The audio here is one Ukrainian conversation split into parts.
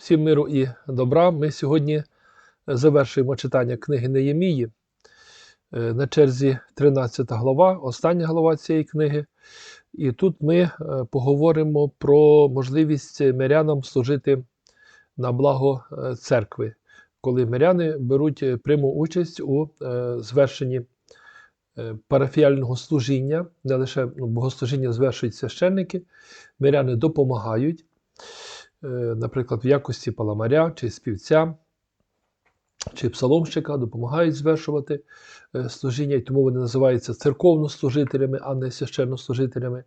Всім миру і добра. Ми сьогодні завершуємо читання книги Неємії. Е, На черзі 13 глава, остання глава цієї книги. І тут ми е, поговоримо про можливість мирянам служити на благо е, церкви, коли миряни беруть пряму участь у звершенні парафіального служіння, не лише ну, богослужіння звершують священники, миряни допомагають наприклад, в якості паламаря чи співця, чи псаломщика допомагають звершувати е, служіння, і тому вони називаються церковнослужителями, а не священнослужителями.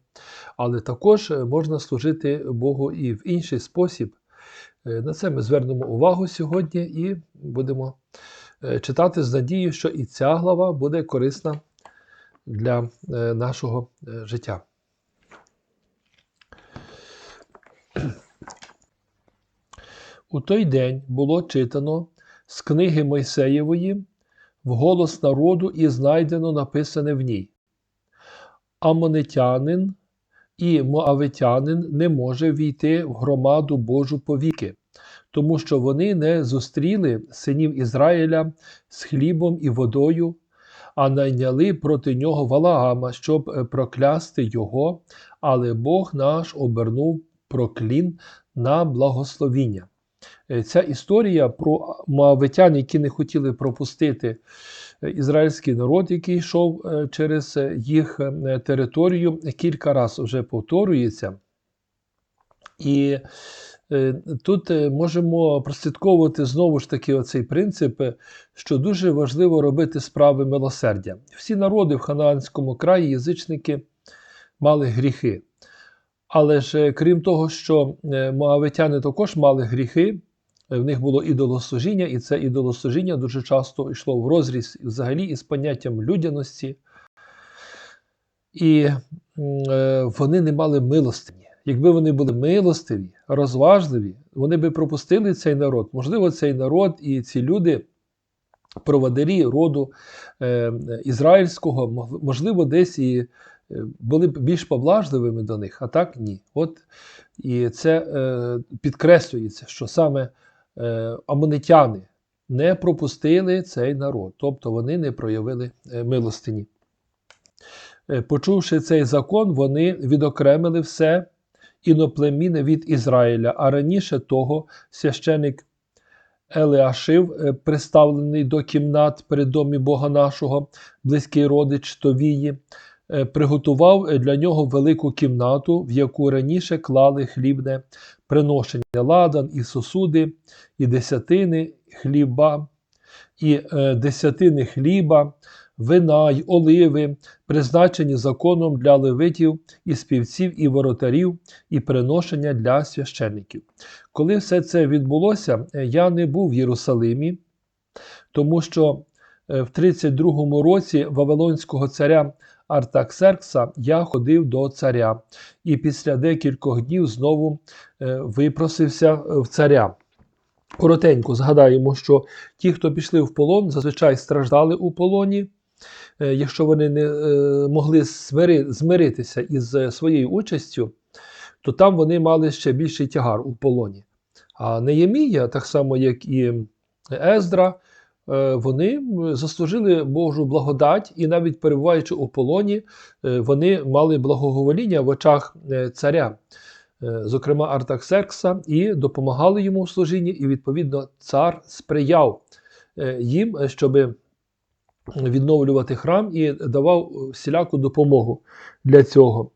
Але також е, можна служити Богу і в інший спосіб. Е, На це ми звернемо увагу сьогодні і будемо е, читати з надією, що і ця глава буде корисна для е, нашого е, життя. У той день було читано з книги Мойсеєвої вголос народу і знайдено написане в ній. Амонитянин і моавитянин не може війти в громаду Божу повіки, тому що вони не зустріли синів Ізраїля з хлібом і водою, а найняли проти нього Валаама, щоб е, проклясти його, але Бог наш обернув проклін на благословіння. Е, Ця історія про моавитян, які не хотіли пропустити е, ізраїльський народ, який йшов е, через їх територію, кілька разів вже повторюється. І тут можемо прослідковувати знову ж таки оцей принцип, що дуже важливо робити справи милосердя. Всі народи в Ханаанському краї, язичники, мали гріхи. Але ж е, крім того, що е, моавитяни також мали гріхи, е, в них було ідолослужіння, і це ідолослужіння дуже часто йшло в розріз взагалі із поняттям людяності. І вони не мали милостині. Якби вони були милостиві, розважливі, вони би пропустили цей народ. Можливо, цей народ і ці люди, проводирі роду е, ізраїльського, можливо, десь і були б більш поблажливими до них, а так ні. От і це е, підкреслюється, що саме е, амонитяни не пропустили цей народ, тобто вони не проявили е, милостині. Е, Почувши цей закон, вони відокремили все іноплемінне від Ізраїля, а раніше того священик Елеашив, е, приставлений до кімнат при домі Бога нашого, близький родич Товії, приготував е, для нього велику кімнату, в яку раніше клали хлібне приношення ладан і сосуди, і десятини хліба, і е, десятини хліба, вина й оливи, призначені законом для левитів і співців і воротарів, і приношення для священників. Коли все це відбулося, е, я не був в Єрусалимі, тому що е, в 32-му році Вавилонського царя Артаксеркса я ходив до царя, і після декількох днів знову е, випросився в царя. Коротенько згадаємо, що ті, хто пішли в полон, зазвичай страждали у полоні. Е, Якщо вони не е, могли змиритися із своєю участю, то там вони мали ще більший тягар у полоні. А Неємія, так само як і Ездра, вони заслужили Божу благодать, і навіть перебуваючи у полоні, е, вони мали благоговоління в очах е, царя, е, зокрема Артаксеркса, і допомагали йому в служінні, і відповідно цар сприяв е, їм, е, щоби відновлювати храм і давав всіляку допомогу для цього.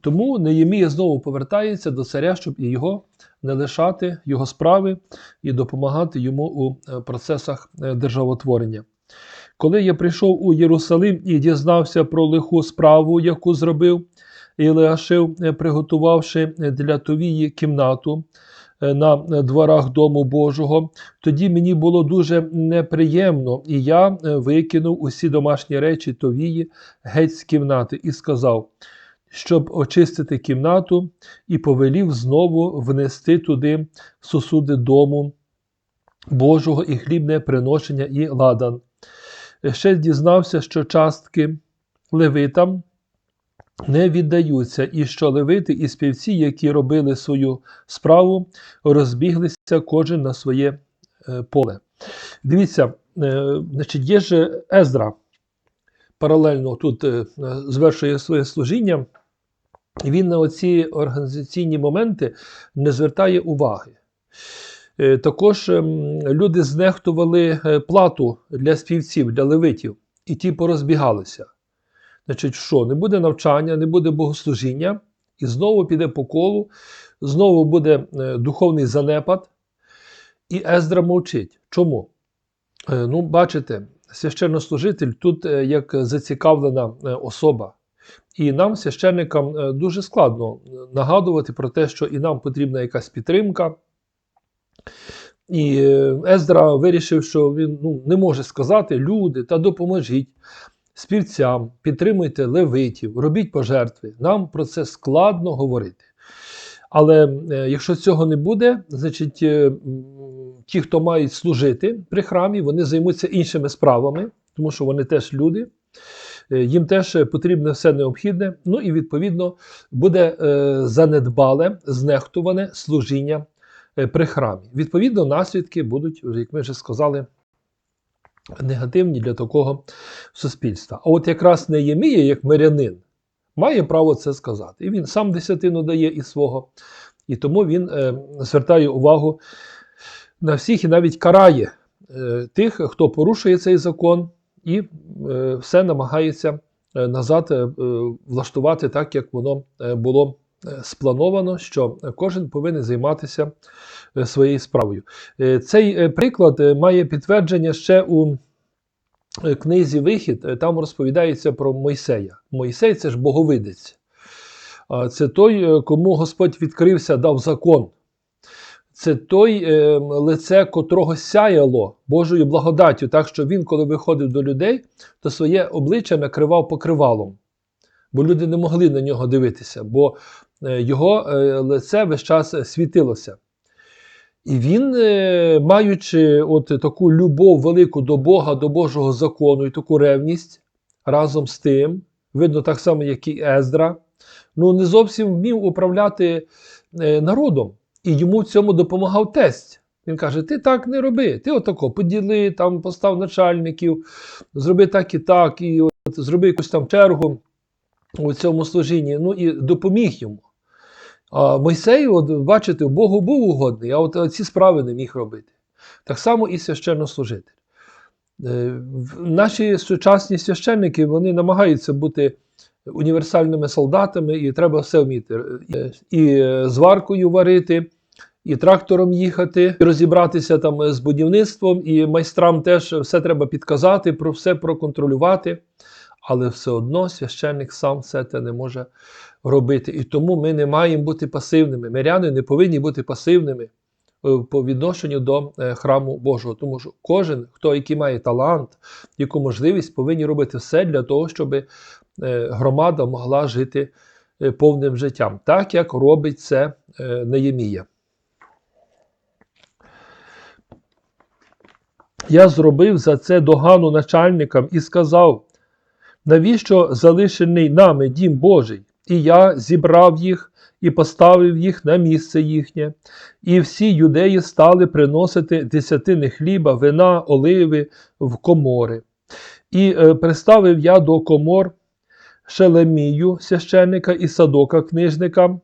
Тому Неємія знову повертається до царя, щоб і його не лишати його справи і допомагати йому у е, процесах е, державотворення. Коли я прийшов у Єрусалим і дізнався про лиху справу, яку зробив Ілеашив, е, приготувавши для Товії кімнату на дворах Дому Божого, тоді мені було дуже неприємно, і я викинув усі домашні речі Товії геть з кімнати і сказав, щоб очистити кімнату, і повелів знову внести туди сосуди дому Божого і хлібне приношення і ладан. Ще дізнався, що частки левитам не віддаються, і що левити і співці, які робили свою справу, розбіглися кожен на своє е, поле. Дивіться, е, значить, є ж Ездра, паралельно тут е, звершує своє служіння, він на оці організаційні моменти не звертає уваги. Е, Також ем, люди знехтували е, плату для співців, для левитів, і ті порозбігалися. Значить, що? Не буде навчання, не буде богослужіння, і знову піде по колу, знову буде е, духовний занепад, і Ездра мовчить. Чому? Ну, бачите, священнослужитель тут як зацікавлена особа. І нам, священникам, е, дуже складно е, нагадувати про те, що і нам потрібна якась підтримка. І е, Ездра вирішив, що він ну, не може сказати: люди, та допоможіть співцям, підтримуйте левитів, робіть пожертви. Нам про це складно говорити. Але якщо цього не буде, значить ті, хто мають служити при храмі, вони займуться іншими справами, тому що вони теж люди. Е, Їм теж потрібне все необхідне. Ну і відповідно буде е, занедбале, знехтуване служіння е, при храмі. Відповідно, наслідки будуть, як ми вже сказали, негативні для такого суспільства. А от якраз Неємія, як мирянин, має право це сказати. І він сам десятину дає із свого, і тому він е, звертає увагу на всіх і навіть карає е, тих, хто порушує цей закон, і е, все намагається е, назад е, влаштувати так, як воно було сплановано, що кожен повинен займатися своєю справою. Цей приклад має підтвердження ще у книзі Вихід. Там розповідається про Мойсея. Мойсей це ж боговидець. Це той, кому Господь відкрився, дав закон. Це той е, лице, котрого сяяло Божою благодаттю, так що він, коли виходив до людей, то своє обличчя накривав покривалом, бо люди не могли на нього дивитися, бо е, його е, лице весь час світилося. І він, е, маючи от таку любов велику до Бога, до Божого закону і таку ревність, разом з тим, видно так само, як і Ездра, ну не зовсім вмів управляти е, народом. І йому в цьому допомагав тесть. Він каже: ти так не роби, ти отако поділи, там постав начальників, зроби так і так, і от, зроби якусь там чергу у цьому служінні. Ну і допоміг йому. А Мойсей, от, бачите, Богу був угодний, а от ці справи не міг робити. Так само і священнослужитель. Е, Наші сучасні священники вони намагаються бути універсальними солдатами, і треба все вміти. Е, І е, зваркою варити, і трактором їхати, і розібратися там з будівництвом, і майстрам теж все треба підказати, про все проконтролювати. Але все одно священник сам все це не може робити. І тому ми не маємо бути пасивними. Миряни не повинні бути пасивними е, по відношенню до е, храму Божого. Тому що кожен, хто який має талант, яку можливість, повинні робити все для того, щоб е, громада могла жити е, повним життям, так як робить це е, Неємія. Я зробив за це догану начальникам і сказав, навіщо залишений нами дім Божий? І я зібрав їх і поставив їх на місце їхнє. І всі юдеї стали приносити десятини хліба, вина, оливи в комори. І е, приставив я до комор Шелемію, священника і садока книжника,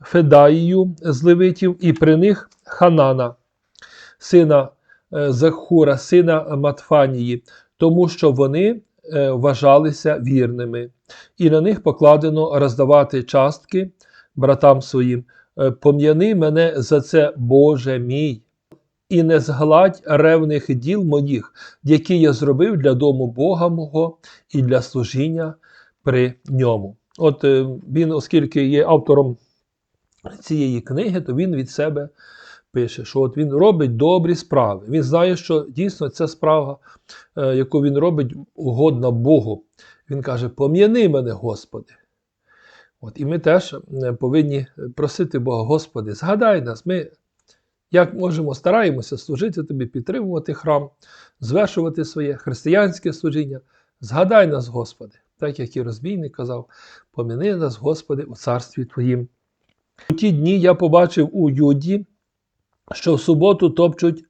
Федаїю з левитів, і при них Ханана, сина е, Захура, сина Матфанії, тому що вони е, вважалися вірними, і на них покладено роздавати частки братам своїм. Е, Пом'яни мене за це, Боже мій, і не згладь ревних діл моїх, які я зробив для дому Бога мого і для служіння при ньому. От е, він, оскільки є автором цієї книги, то він від себе пише, що от він робить добрі справи. Він знає, що дійсно ця справа, е, яку він робить, угодна Богу. Він каже: Пом'яни мене, Господи. От, і ми теж е, повинні просити Бога, Господи, згадай нас, ми як можемо, стараємося служити тобі, підтримувати храм, звершувати своє християнське служіння. Згадай нас, Господи. Так як і розбійник казав, поміни нас, Господи, у царстві Твоїм. У ті дні я побачив у Юді, що в суботу топчуть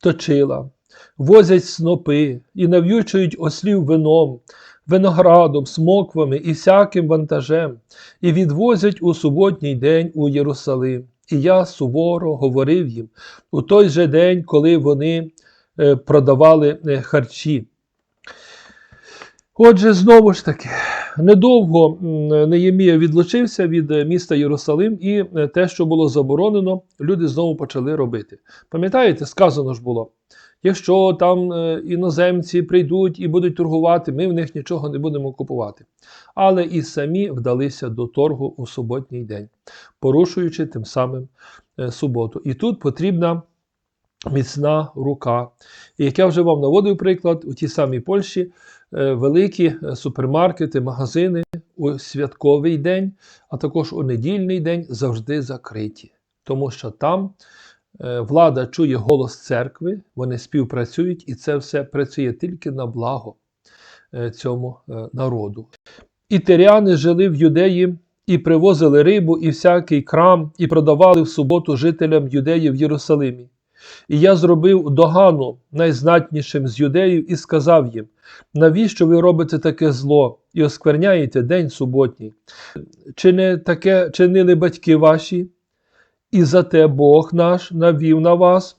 точила, возять снопи і нав'ючують ослів вином, виноградом, смоквами і всяким вантажем, і відвозять у суботній день у Єрусалим. І я суворо говорив їм у той же день, коли вони е, продавали е, харчі. Отже, знову ж таки, недовго Неємія відлучився від е, міста Єрусалим, і е, те, що було заборонено, люди знову почали робити. Пам'ятаєте, сказано ж було: якщо там е, іноземці прийдуть і будуть торгувати, ми в них нічого не будемо купувати. Але і самі вдалися до торгу у суботній день, порушуючи тим самим суботу. І тут потрібна міцна рука. І як я вже вам наводив приклад, у тій самій Польщі великі е, супермаркети, магазини у святковий день, а також у недільний день завжди закриті. Тому що там е, влада чує голос церкви, вони співпрацюють, і це все працює тільки на благо е, цьому е, народу. І тиряни жили в юдеї і привозили рибу, і всякий крам, і продавали в суботу жителям юдеї в Єрусалимі. І я зробив догану найзнатнішим з юдеїв і сказав їм: навіщо ви робите таке зло і оскверняєте день суботній? Чи не таке чинили батьки ваші? І за те Бог наш навів на вас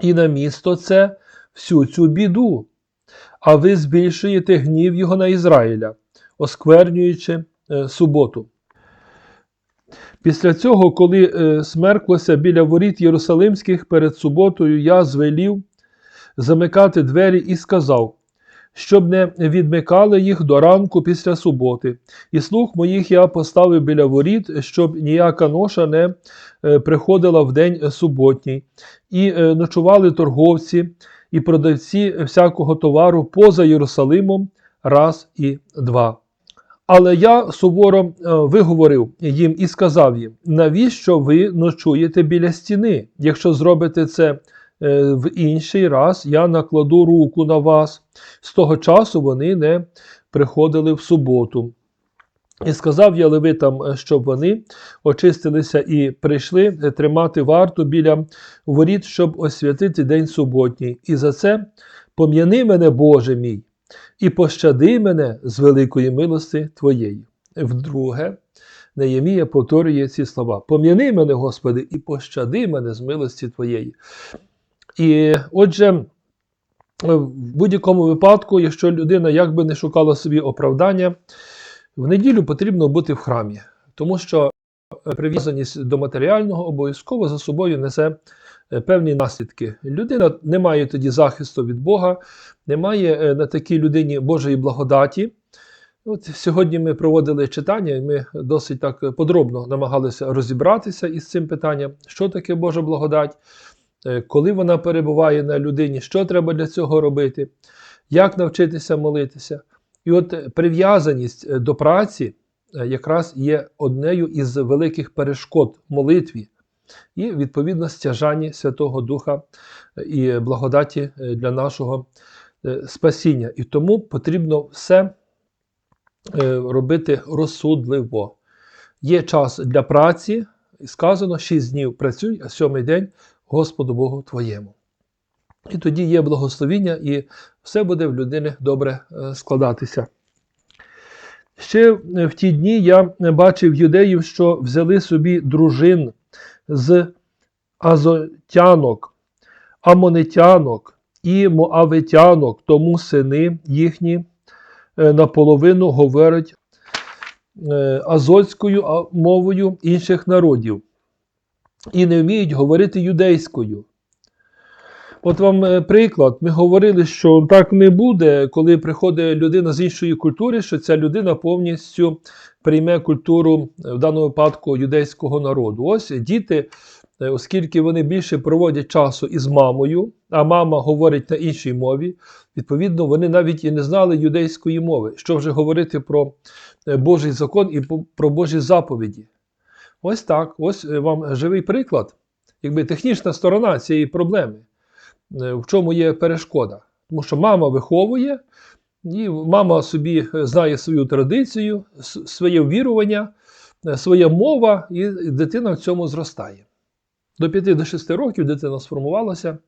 і на місто це всю цю біду, а ви збільшуєте гнів його на Ізраїля, осквернюючи е, суботу. Після цього, коли е, смерклося біля воріт Єрусалимських перед суботою, я звелів замикати двері і сказав, щоб не відмикали їх до ранку після суботи. І слух моїх я поставив біля воріт, щоб ніяка ноша не е, приходила в день суботній. І е, ночували торговці і продавці всякого товару поза Єрусалимом раз і два. Але я суворо е, виговорив їм і сказав їм: навіщо ви ночуєте біля стіни? Якщо зробите це е, в інший раз, я накладу руку на вас. З того часу вони не приходили в суботу. І сказав я левитам, е, щоб вони очистилися і прийшли тримати варту біля воріт, щоб освятити день суботній. І за це пом'яни мене, Боже мій, і пощади мене з великої милости Твоєї. Вдруге, Неємія повторює ці слова: Пом'яни мене, Господи, і пощади мене з милості Твоєї. І отже, в будь-якому випадку, якщо людина якби не шукала собі оправдання, в неділю потрібно бути в храмі, тому що прив'язаність до матеріального обов'язково за собою несе певні наслідки. Людина не має тоді захисту від Бога, не має е, на такій людині Божої благодаті. От Сьогодні ми проводили читання, і ми досить так подробно намагалися розібратися із цим питанням, що таке Божа благодать, е, коли вона перебуває на людині, що треба для цього робити, як навчитися молитися. І от прив'язаність до праці е, якраз є однею із великих перешкод молитві і, відповідно, стяжанні Святого Духа і благодаті е, для нашого е, спасіння. І тому потрібно все робити розсудливо. Є час для праці, і сказано, 6 днів працюй, а сьомий день Господу Богу твоєму. І тоді є благословіння, і все буде в людини добре складатися. Ще в ті дні я бачив юдеїв, що взяли собі дружин з азотянок, амонитянок і моавитянок, тому сини їхні наполовину говорять азотською мовою інших народів і не вміють говорити юдейською. От вам е, приклад, ми говорили, що так не буде, коли приходить людина з іншої культури, що ця людина повністю прийме культуру е, в даному випадку юдейського народу. Ось діти, е, оскільки вони більше проводять часу із мамою, а мама говорить на іншій мові, відповідно, вони навіть і не знали юдейської мови. Що вже говорити про Божий закон і про Божі заповіді. Ось так, ось вам живий приклад, якби технічна сторона цієї проблеми. Е, в чому є перешкода. Тому що мама виховує, І мама собі знає свою традицію, своє вірування, е, своя мова, і дитина в цьому зростає. До 5-6 років дитина сформувалася,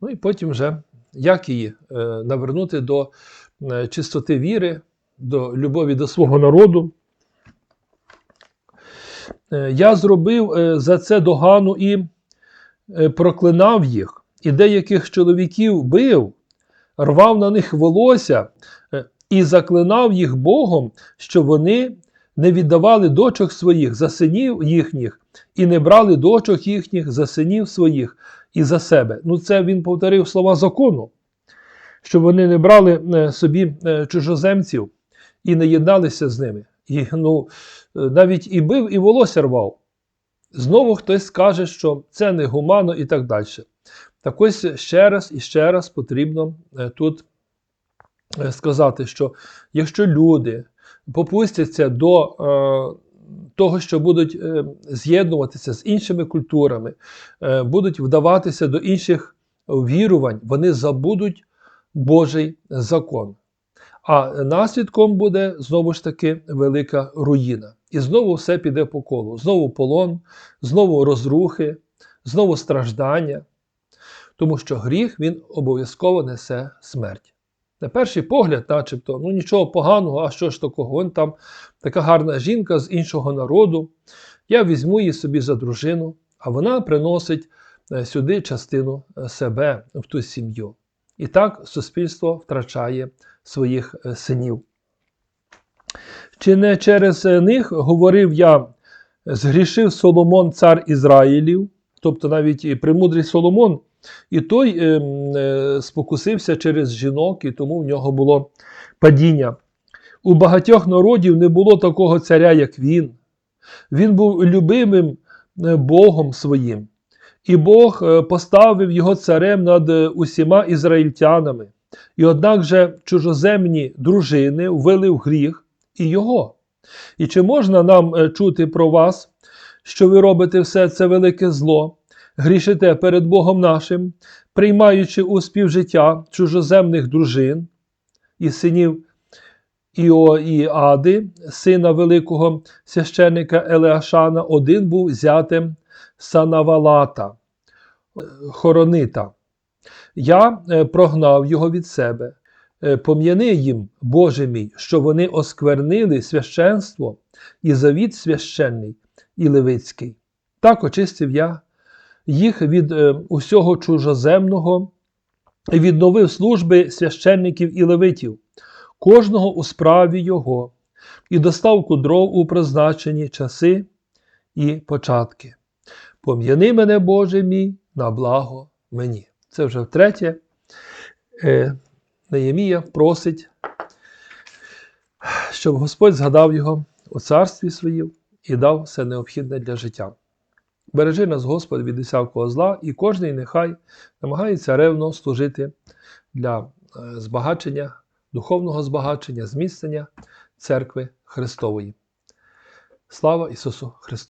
ну і потім вже як її е, навернути до чистоти віри, до любові до свого народу. Я зробив за це догану і проклинав їх, і деяких чоловіків бив, рвав на них волосся е, і заклинав їх Богом, що вони не віддавали дочок своїх за синів їхніх, і не брали дочок їхніх за синів своїх і за себе. Ну, це він повторив слова закону, що вони не брали е, собі е, чужоземців і не єдналися з ними. І, ну, навіть і бив, і волосся рвав. Знову хтось скаже, що це не гуманно і так далі. Так ось ще раз і ще раз потрібно е, тут е, сказати, що якщо люди попустяться до е, того, що будуть з'єднуватися з іншими культурами, будуть вдаватися до інших вірувань, вони забудуть Божий закон. А наслідком буде знову ж таки велика руїна. І знову все піде по колу. Знову полон, знову розрухи, знову страждання. Тому що гріх він обов'язково несе смерть. На перший погляд, начебто, ну нічого поганого, а що ж такого? Вон там така гарна жінка з іншого народу. Я візьму її собі за дружину, а вона приносить е, сюди частину е, себе в ту сім'ю. І так суспільство втрачає своїх е, синів. Чи не через них говорив я, згрішив Соломон цар Ізраїлів, тобто навіть і премудрий Соломон, і той е, е, спокусився через жінок, і тому в нього було падіння. У багатьох народів не було такого царя, як він. Він був любимим е, Богом своїм. І Бог е, поставив його царем над е, усіма ізраїльтянами. І однак же чужоземні дружини ввели в гріх і його. І чи можна нам чути про вас, що ви робите все це велике зло, грішите перед Богом нашим, приймаючи у співжиття чужоземних дружин і синів Іоіади, сина великого священника Елеашана, один був зятем Санавалата, Хоронита. Я е, прогнав його від себе. Е, Пом'яни їм, Боже мій, що вони осквернили священство і завіт священний і левицький. Так очистив я їх від е, усього чужоземного і відновив служби священників і левитів, кожного у справі його, і доставку дров у призначені часи і початки. Пом'яни мене, Боже мій, на благо мені. Це вже втретє. Е, Неємія просить, щоб Господь згадав його у царстві своїм і дав все необхідне для життя. Бережи нас, Господь, від усякого зла, і кожний нехай намагається ревно служити для е, збагачення, духовного збагачення, зміцнення церкви Христової. Слава Ісусу Христу!